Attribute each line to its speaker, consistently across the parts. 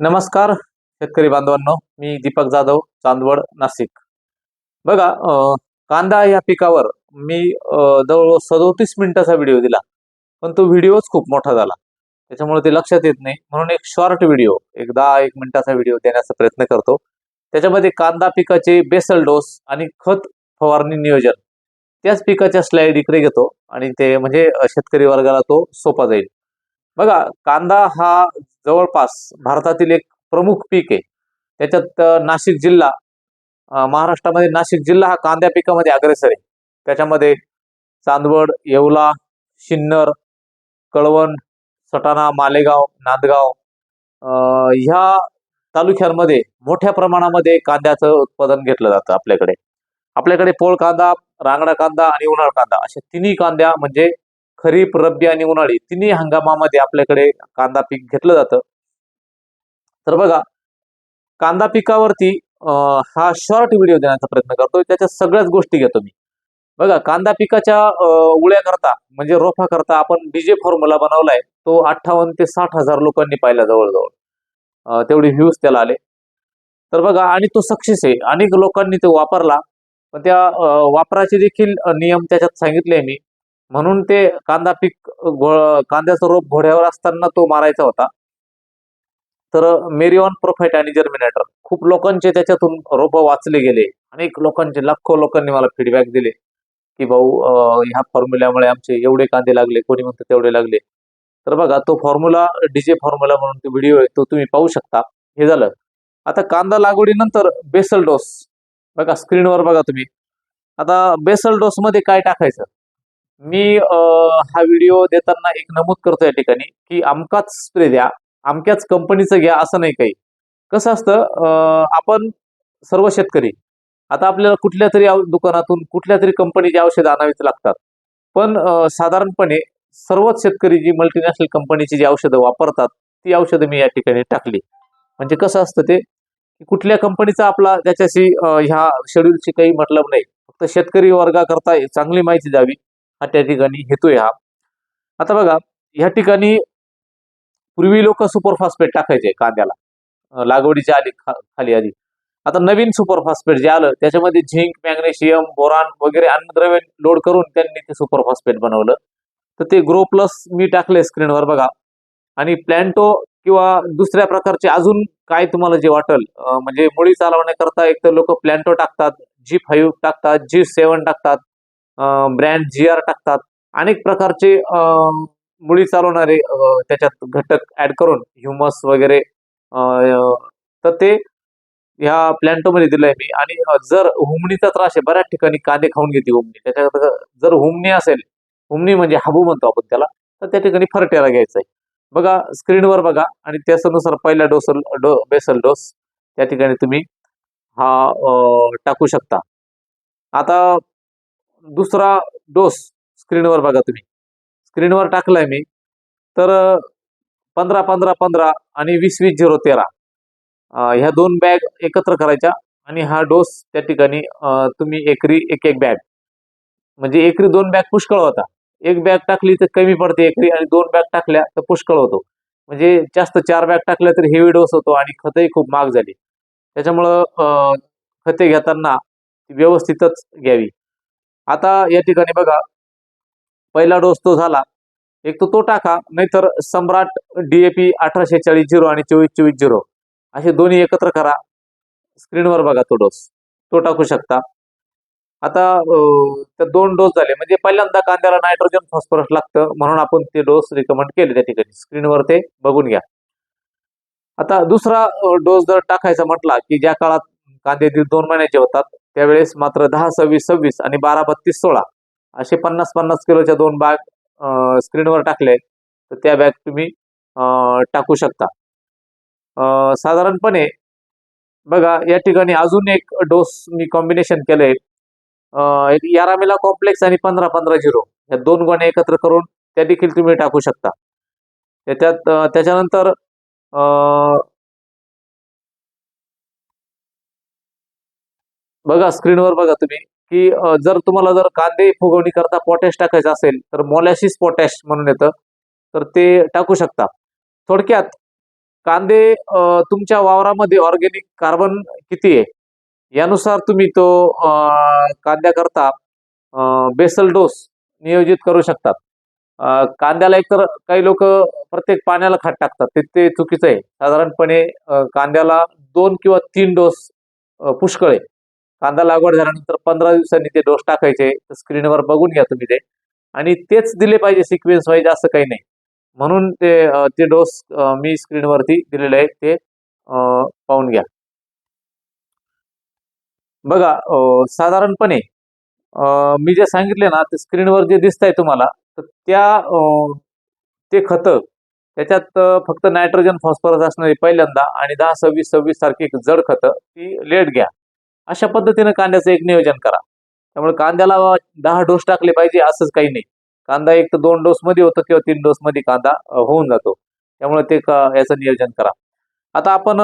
Speaker 1: नमस्कार शेतकरी बांधवांनो. मी दीपक जाधव चांदवड नाशिक. बघा कांदा या पिकावर मी जवळजवळ सदोतीस मिनिटाचा व्हिडिओ दिला. पण तो व्हिडिओच खूप मोठा झाला. त्याच्यामुळे ते लक्षात येत नाही. म्हणून एक शॉर्ट व्हिडिओ एक दहा एक मिनिटाचा व्हिडिओ देण्याचा प्रयत्न करतो. त्याच्यामध्ये कांदा पिकाचे बेसल डोस आणि खत फवारणी नियोजन. त्याच पिकाच्या स्लाइड इकडे घेतो आणि ते म्हणजे शेतकरी वर्गाला तो सोपा जाईल. बघा कांदा हा जवळपास भारतातील एक प्रमुख पीक आहे. त्याच्यात नाशिक जिल्हा महाराष्ट्रामध्ये नाशिक जिल्हा हा कांद्या पिकामध्ये अग्रेसर आहे. त्याच्यामध्ये चांदवड येवला शिन्नर कळवण सटाणा मालेगाव नांदगाव ह्या तालुक्यांमध्ये मोठ्या प्रमाणामध्ये कांद्याचं उत्पादन घेतलं जातं आपल्याकडे. आपल्याकडे पोळ कांदा रांगडा कांदा आणि उन्हाळ कांदा अशा तिन्ही कांद्या म्हणजे खरीप रब्बी आणि उन्हाळी तिन्ही हंगामामध्ये आपल्याकडे कांदा पीक घेतलं जातं. तर बघा कांदा पिकावरती हा शॉर्ट व्हिडिओ देण्याचा प्रयत्न करतोय. त्याच्या सगळ्याच गोष्टी घेतो मी. बघा कांदा पिकाच्या अं, उळ्या करता म्हणजे रोफा करता आपण बीजे फॉर्म्युला बनवलाय तो अठ्ठावन्न ते साठ हजार लोकांनी पाहिला जवळजवळ. तेवढे व्ह्यूज त्याला आले. तर बघा आणि तो सक्सेस आहे. अनेक लोकांनी तो वापरला. पण त्या वापराचे देखील नियम त्याच्यात सांगितले मी. म्हणून ते कांदा पीक घो- कांद्याचा रोप घोड्यावर असताना तो मारायचा होता. तर मेरिऑन प्रोफेट आणि जर्मिनेटर खूप लोकांचे त्याच्यातून रोप वाचले गेले. अनेक लोकांचे लाखो लोकांनी मला फीडबॅक दिले की भाऊ ह्या फॉर्म्युल्यामुळे आमचे एवढे कांदे लागले कोणी म्हणतो तेवढे लागले. तर बघा तो फॉर्म्युला डीजे फॉर्म्युला म्हणून तो व्हिडिओ आहे तो तुम्ही पाहू शकता. हे झालं. आता कांदा लागवडीनंतर बेसल डोस बघा स्क्रीनवर बघा तुम्ही. आता बेसल डोस मध्ये काय टाकायचं? मी हा व्हिडिओ देताना एक नमूद करतो या ठिकाणी की अमकाच स्प्रे द्या अमक्याच कंपनीचं घ्या असं नाही काही. कसं असतं आपण सर्व शेतकरी आता आपल्याला कुठल्या तरी दुकानातून कुठल्या तरी कंपनीची औषधं आणावीच लागतात. पण साधारणपणे सर्वच शेतकरी जी मल्टीनॅशनल कंपनीची जी औषधं वापरतात ती औषधं मी या ठिकाणी टाकली. म्हणजे कसं असतं ते की कुठल्या कंपनीचा आपला त्याच्याशी ह्या शेड्यूलशी काही मतलब नाही. फक्त शेतकरी वर्गाकरता चांगली माहिती द्यावी हा त्या ठिकाणी हेतू आहे हा. आता बघा ह्या ठिकाणी पूर्वी लोक सुपरफॉस्फेट टाकायचे कांद्याला. लागवडीच्या आली खा- खाली आधी. आता नवीन सुपरफॉस्फेट जे आलं त्याच्यामध्ये झिंक मॅग्नेशियम बोरान वगैरे अन्नद्रव्य लोड करून त्यांनी ते सुपरफॉस्फेट बनवलं. तर ते ग्रो प्लस मी टाकले स्क्रीनवर बघा. आणि प्लॅन्टो किंवा दुसऱ्या प्रकारचे अजून काय तुम्हाला जे वाटेल म्हणजे मुळी चालवण्याकरता एक तर लोक प्लॅन्टो टाकतात जी फाईव्ह टाकतात जी सेवन टाकतात ब्रँड जी आर टाकतात. अनेक प्रकारचे मुळी चालवणारे त्याच्यात घटक ऍड करून ह्युमस वगैरे तर ते ह्या प्लॅन्टोमध्ये दिलंय मी. आणि जर हुमणीचा त्रास आहे बऱ्याच ठिकाणी कांदे खाऊन घेते हुमणी. त्याच्या जर हुमणी असेल हुमणी म्हणजे हाबू म्हणतो आपण त्याला तर त्या ठिकाणी फरटेरा घ्यायचा आहे बघा स्क्रीनवर बघा आणि त्याच्यानुसार पहिला डोस डो बेसल डोस त्या ठिकाणी तुम्ही हा टाकू शकता. आता दुसरा डोस स्क्रीनवर बघा तुम्ही. स्क्रीनवर टाकलाय मी. तर पंधरा पंधरा पंधरा आणि वीस वीस झिरो तेरा. ह्या दोन बॅग एकत्र करायच्या आणि हा डोस त्या ठिकाणी तुम्ही एकरी एक एक बॅग. म्हणजे एकरी दोन बॅग पुष्कळ होता. एक बॅग टाकली तर कमी पडते एकरी आणि दोन बॅग टाकल्या तर पुष्कळ होतो. म्हणजे जास्त चार बॅग टाकल्या तर हेवी डोस होतो आणि खतही खूप महाग झाली. त्याच्यामुळं खते घेताना ती व्यवस्थितच घ्यावी. आता या ठिकाणी बघा पहिला डोस तो झाला. एक तर तो टाका नाहीतर सम्राट डीएपी अठराशे चाळीस झिरो आणि चोवीस चोवीस झिरो. असे दोन्ही एकत्र करा. स्क्रीनवर बघा तो डोस. तो टाकू शकता. आता त्या दोन डोस झाले. म्हणजे पहिल्यांदा कांद्याला नायट्रोजन फॉस्फरस लागतं म्हणून आपण ते डोस रिकमेंड केले त्या ठिकाणी. स्क्रीनवर ते बघून घ्या. आता दुसरा डोस जर टाकायचा म्हटला की ज्या काळात कांदे दोन महिन्याचे होतात त्यावेळेस मात्र दहा सव्वीस सव्वीस आणि बारा बत्तीस सोळा असे पन्नास पन्नास किलोच्या दोन बॅग स्क्रीनवर टाकले तर त्या बॅग तुम्ही टाकू शकता. साधारणपणे बघा या ठिकाणी अजून एक डोस मी कॉम्बिनेशन केलंय. एक यारामेला कॉम्प्लेक्स आणि पंधरा पंधरा झिरो या दोन गोण्या एकत्र करून त्या देखील तुम्ही टाकू शकता. त्याच्यात त्याच्यानंतर बघा स्क्रीनवर बघा तुम्ही की जर तुम्हाला जर कांदे फुगवणी करता पोटॅश टाकायचं असेल तर मोलॅशिस पोटॅश म्हणून येतं तर ते टाकू शकता. थोडक्यात कांदे तुमच्या वावरामध्ये ऑर्गेनिक कार्बन किती आहे? यानुसार तुम्ही तो कांद्याकरता बेसल डोस नियोजित करू शकतात कांद्याला एकतर काही लोक प्रत्येक पाण्याला खात टाकतात ते ते चुकीचं आहे. साधारणपणे कांद्याला दोन किंवा तीन डोस पुष्कळ आहे. कांदा लागवड झाल्यानंतर पंधरा दिवसांनी ते डोस टाकायचे. तर स्क्रीनवर बघून घ्या तुम्ही ते. आणि तेच दिले पाहिजे सिक्वेन्स वाईज असं काही नाही. म्हणून ते ते डोस मी स्क्रीनवरती दिलेले आहे ते पाहून घ्या. बघा अं, साधारणपणे मी जे सांगितले ना ते स्क्रीनवर जे दिसत आहे तुम्हाला तर त्या ते खतं त्याच्यात फक्त नायट्रोजन फॉस्फरस असणारी पहिल्यांदा आणि दहा सव्वीस सव्वीस सारखी एक जड खतं ती लेट घ्या. अशा पद्धतीनं कांद्याचं एक नियोजन करा. त्यामुळे कांद्याला दहा डोस टाकले पाहिजे असंच काही नाही. कांदा एक तर दोन डोस मध्ये होतो किंवा तीन डोस मध्ये कांदा होऊन जातो. त्यामुळे ते याचं नियोजन करा. आता आपण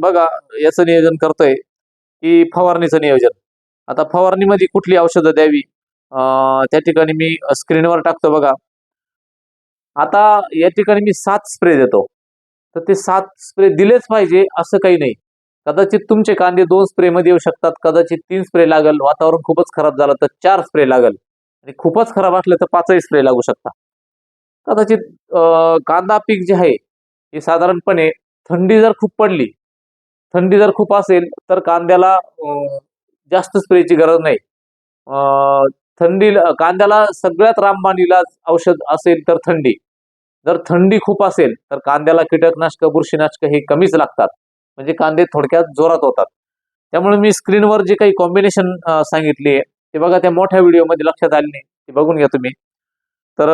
Speaker 1: बघा याचं नियोजन करतोय की फवारणीचं नियोजन. आता फवारणीमध्ये कुठली औषधं द्यावी? त्या ठिकाणी मी स्क्रीनवर टाकतो बघा. आता या ठिकाणी मी सात स्प्रे देतो. तर ते सात स्प्रे दिलेच पाहिजे असं काही नाही. कदाचित तुमचे कांदे दोन स्प्रे मध्ये येऊ शकतात कदाचित तीन स्प्रे लागल वातावरण खूपच खराब झालं तर चार स्प्रे लागल. आणि खूपच खराब असलं तर पाचही स्प्रे लागू शकतात. कदाचित कांदा पीक जे आहे हे साधारणपणे थंडी जर खूप पडली थंडी जर खूप असेल तर कांद्याला जास्त स्प्रेची गरज नाही. थंडी कांद्याला सगळ्यात रामबाणीला औषध असेल तर थंडी. जर थंडी खूप असेल तर कांद्याला कीटकनाशक बुरशीनाशक हे कमीच लागतात. म्हणजे कांदे थोडक्यात जोरात होतात. त्यामुळे मी स्क्रीनवर जे काही कॉम्बिनेशन सांगितली आहे ते बघा त्या मोठ्या व्हिडिओमध्ये लक्षात आले नाही ते बघून घ्या तुम्ही. तर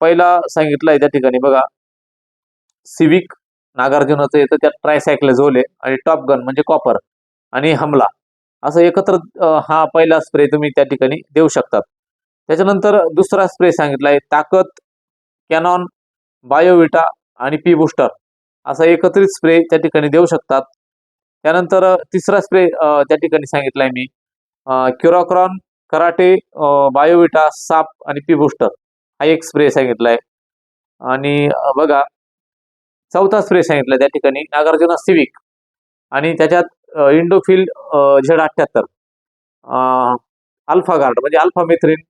Speaker 1: पहिला सांगितलंय त्या ठिकाणी बघा सिविक नागार्जुनाचं येतं त्यात ट्रायसायकल झोले आणि टॉप गन म्हणजे कॉपर आणि हमला. असं एकत्र हा पहिला स्प्रे तुम्ही त्या ठिकाणी देऊ शकतात. त्याच्यानंतर दुसरा स्प्रे सांगितलाय ताकद कॅनॉन बायोविटा आणि पी बुस्टर असा एकत्रित स्प्रे त्या ठिकाणी देऊ शकतात. त्यानंतर तिसरा स्प्रे त्या ठिकाणी सांगितलाय मी. क्युराक्रॉन कराटे बायोविटा साप आणि पी बुस्टर हा एक स्प्रे सांगितलाय. आणि बघा चौथा स्प्रे सांगितलाय त्या ठिकाणी नागार्जुना सिविक आणि त्याच्यात इंडोफिल झेड अठ्ठ्याहत्तर. अल्फा गार्ड म्हणजे अल्फा मेथ्रिन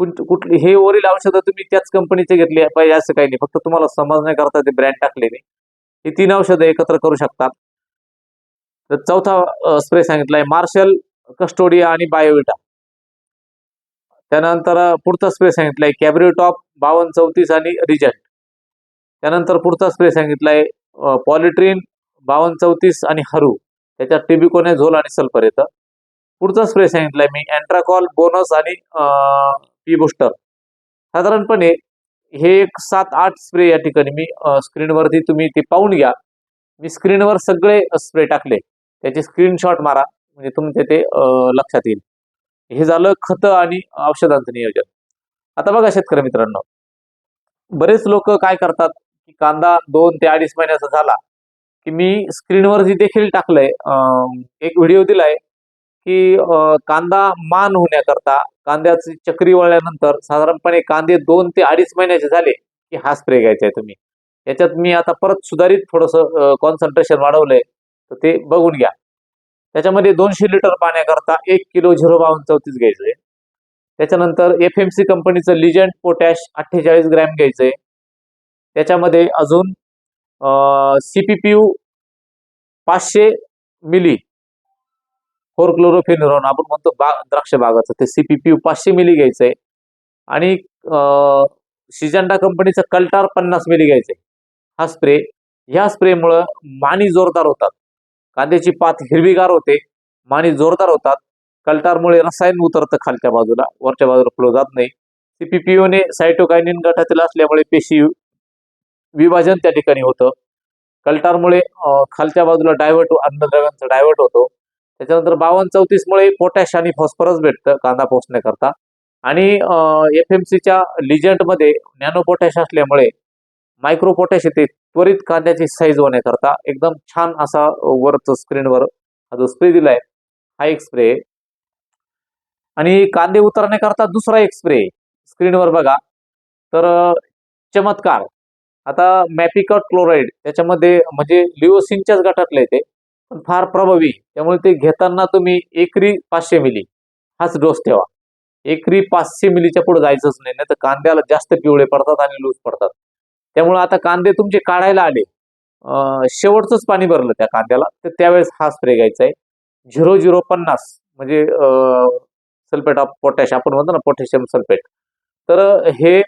Speaker 1: कुठ कुठली हे वरील औषधं तुम्ही त्याच कंपनीचे घेतले पाहिजे असं काही नाही. फक्त तुम्हाला समजण्याकरता ते ब्रँड टाकलेले. ही तीन औषधं एकत्र करू शकतात. तर चौथा स्प्रे सांगितलाय मार्शल कस्टोडिया आणि बायोविटा त्यानंतर पुढचा स्प्रे सांगितलाय कॅब्रिटॉप बावन्न चौतीस आणि रिजल्ट त्यानंतर पुढचा स्प्रे सांगितलाय पॉलिट्रीन बावन्न चौतीस आणि हरू त्याच्यात टिबिकोने झोल आणि सल्फर येतं. पुढचा स्प्रे सांगितलाय मी अँट्राकॉल बोनस आणि पी बुस्टर साधारणपणे हे एक सात आठ स्प्रे या ठिकाणी मी स्क्रीनवरती तुम्ही ते पाहून घ्या. मी स्क्रीनवर सगळे स्प्रे टाकले. त्याचे स्क्रीनशॉट मारा. म्हणजे तुमचे ते लक्षात येईल. हे झालं खतं आणि औषधांचं नियोजन. आता बघा शेतकरी मित्रांनो. बरेच लोक काय करतात की कांदा दोन ते अडीच महिन्याचा झाला की मी स्क्रीनवरती देखील टाकलंय. एक व्हिडिओ दिलाय. की कांदा मान होण्याकरता कांद्याची चक्री वळल्यानंतर साधारणपणे कांदे दोन ते अडीच महिन्याचे झाले की हा स्प्रे घ्यायचा आहे तुम्ही. याच्यात मी आता परत सुधारित थोडंसं कॉन्सन्ट्रेशन वाढवलंय तर ते बघून घ्या. त्याच्यामध्ये दोनशे लिटर पाण्याकरता एक किलो झिरो बावन्न चौतीस घ्यायचंय. त्याच्यानंतर एफ एम सी कंपनीचं लिजंट पोटॅश अठ्ठेचाळीस ग्रॅम घ्यायचंय. त्याच्यामध्ये अजून सी पी पी यू पाचशे मिली फोर क्लोरोफेनरॉन आपण म्हणतो बा द्राक्ष बागाचं ते सीपीपीयू पाचशे मिली घ्यायचंय. आणि सिजंडा कंपनीचं कल्टार पन्नास मिली घ्यायचंय. हा स्प्रे ह्या स्प्रेमुळं मानी जोरदार होतात. कांद्याची पात हिरवीगार होते मानी जोरदार होतात. कल्टारमुळे रसायन उतरतं खालच्या बाजूला वरच्या बाजूला फ्लो जात नाही. सीपीपीओने सायटोकायनिन गटातील असल्यामुळे पेशी विभाजन त्या ठिकाणी होतं. कल्टारमुळे खालच्या बाजूला डायव्हर्ट अन्नद्रव्यांचं डायव्हर्ट होतो. त्याच्यानंतर बावन्न चौतीसमुळे पोटॅश आणि फॉस्फरस भेटतं कांदा पोसण्याकरता. आणि एफ एम सीच्या लिजंटमध्ये नॅनो पोटॅश असल्यामुळे मायक्रो पोटॅश येते त्वरित कांद्याची साईज होण्याकरता. एकदम छान असा वरच स्क्रीनवर हा जो स्प्रे दिलाय हा एक स्प्रे आणि कांदे उतरण्याकरता दुसरा एक स्प्रे स्क्रीनवर बघा. तर चमत्कार. आता मॅपिकॉट क्लोराईड त्याच्यामध्ये म्हणजे लिओसिनच्याच गटातलं ते. पण फार प्रभावी. त्यामुळे ते घेताना तुम्ही एकरी पाचशे मिली. हाच डोस ठेवा. एकरी पाचशे मिलीच्या पुढे जायचंच नाही. नाही तर कांद्याला जास्त पिवळे पडतात आणि लूज पडतात. त्यामुळे आता कांदे तुमचे काढायला आले. शेवटचंच पाणी भरलं त्या कांद्याला. तर त्यावेळेस हा स्प्रे घ्यायचा आहे. झिरो झिरो पन्नास म्हणजे सल्फेट ऑफ पोटॅश आपण म्हणतो ना पोटॅशियम सल्फेट. तर हे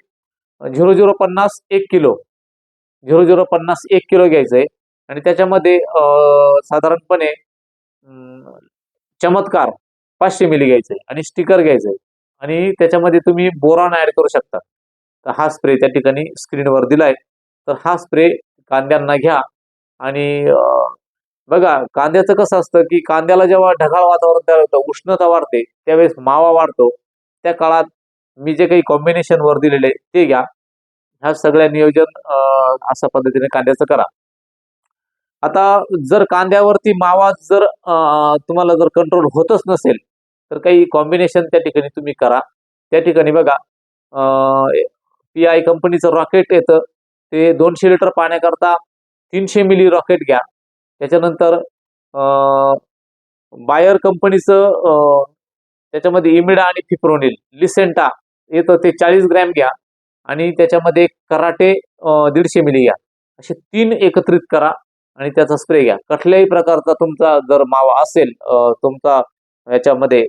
Speaker 1: झिरो झिरो पन्नास एक किलो. झिरो झिरो पन्नास एक किलो घ्यायचं आहे. आणि त्याच्यामध्ये साधारणपणे चमत्कार पाचशे मिली घ्यायचं आहे आणि स्टिकर घ्यायचं आहे आणि त्याच्यामध्ये तुम्ही बोरॉन ऍड करू शकता. तर हा स्प्रे त्या ठिकाणी स्क्रीनवर दिलाय. तर हा स्प्रे कांद्यांना घ्या आणि बघा कांद्याचं कसं असतं की कांद्याला जेव्हा ढगाळ वातावरण तयार होतं उष्णता वाढते त्यावेळेस मावा वाढतो. त्या काळात मी जे काही कॉम्बिनेशन वर दिलेले ते घ्या. ह्या सगळ्या नियोजन अशा पद्धतीने कांद्याचं करा. आता जर कांद्यावरती मावा जर तुम्हाला जर कंट्रोल होतच नसेल तर काही कॉम्बिनेशन त्या ठिकाणी तुम्ही करा. त्या ठिकाणी बघा पी आय कंपनीचं रॉकेट येतं ते दोनशे लिटर पाण्याकरता तीनशे मिली रॉकेट घ्या. त्याच्यानंतर बायर कंपनीचं त्याच्यामध्ये इमिडा आणि फिप्रोनिल लिसेंटा येतं ते चाळीस ग्रॅम घ्या. आणि त्याच्यामध्ये कराटे दीडशे मिली घ्या असे तीन एकत्रित करा. आणि त्याचा स्प्रे घ्या. कुठल्याही प्रकारचा तुमचा जर मावा असेल तुमचा याच्यामध्ये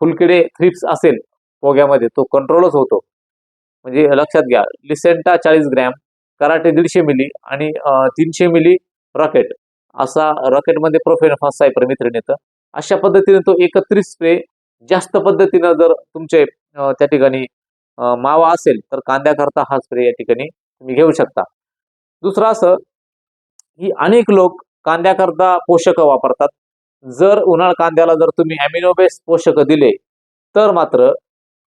Speaker 1: फुलकिडे थ्रिप्स असेल पोग्यामध्ये तो कंट्रोलच होतो. म्हणजे लक्षात घ्या लिसेंटा चाळीस ग्रॅम कराटे दीडशे मिली आणि तीनशे मिली रॉकेट. असा रॉकेटमध्ये प्रोफेनफॉस मित्र येतं. अशा पद्धतीने तो एकत्रित स्प्रे जास्त पद्धतीनं जर तुमचे त्या ठिकाणी मावा असेल तर कांद्याकरता हा स्प्रे या ठिकाणी तुम्ही घेऊ शकता. दुसरं असं ही अनेक लोक कांद्याकरता पोषक वापरतात. जर उन्हाळ कांद्याला जर तुम्ही अॅमिनो पोषक दिले तर मात्र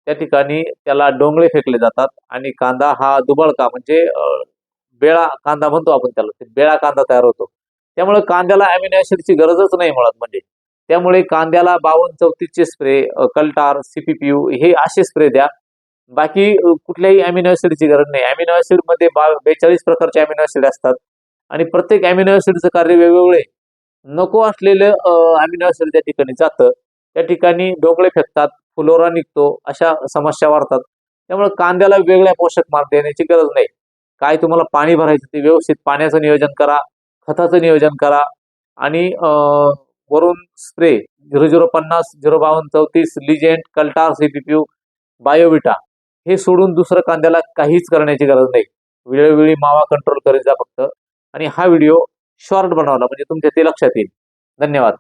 Speaker 1: त्या ठिकाणी त्याला डोंगळे फेकले जातात आणि कांदा हा दुबळका म्हणजे बेळा कांदा म्हणतो आपण त्याला ते बेळा कांदा तयार होतो. त्यामुळे कांद्याला अॅमिनो ऍसिडची गरजच नाही मुळात म्हणजे. त्यामुळे कांद्याला बावन्न चौतीसचे स्प्रे कल्टार सीपीपीयू हे असे स्प्रे द्या. बाकी कुठल्याही अॅमिनो ऍसिडची गरज नाही. अॅमिनो ऍसिडमध्ये बा बेचाळीस प्रकारचे अॅमिनो ऍसिड असतात. आणि प्रत्येक अॅमिनो ऍसिडचं कार्य वेगवेगळे. नको असलेलं अॅमिनो ऍसिड त्या ठिकाणी जातं. त्या ठिकाणी डोंगळे फेकतात फुलोरा निघतो अशा समस्या वाढतात. त्यामुळे कांद्याला वेगळ्या पोषक मार देण्याची गरज नाही. काय तुम्हाला पाणी भरायचं ते व्यवस्थित पाण्याचं नियोजन करा खताचं नियोजन करा आणि वरून स्प्रे झिरो झिरो पन्नास झिरो बावन्न चौतीस लिजेंट कल्टार सीपीपीयू बायोविटा हे सोडून दुसरं कांद्याला काहीच करण्याची गरज नाही. वेळोवेळी मावा कंट्रोल करीत जा फक्त. आणि हा व्हिडिओ शॉर्ट बनवला म्हणजे तुमच्या ते लक्षात येईल. धन्यवाद.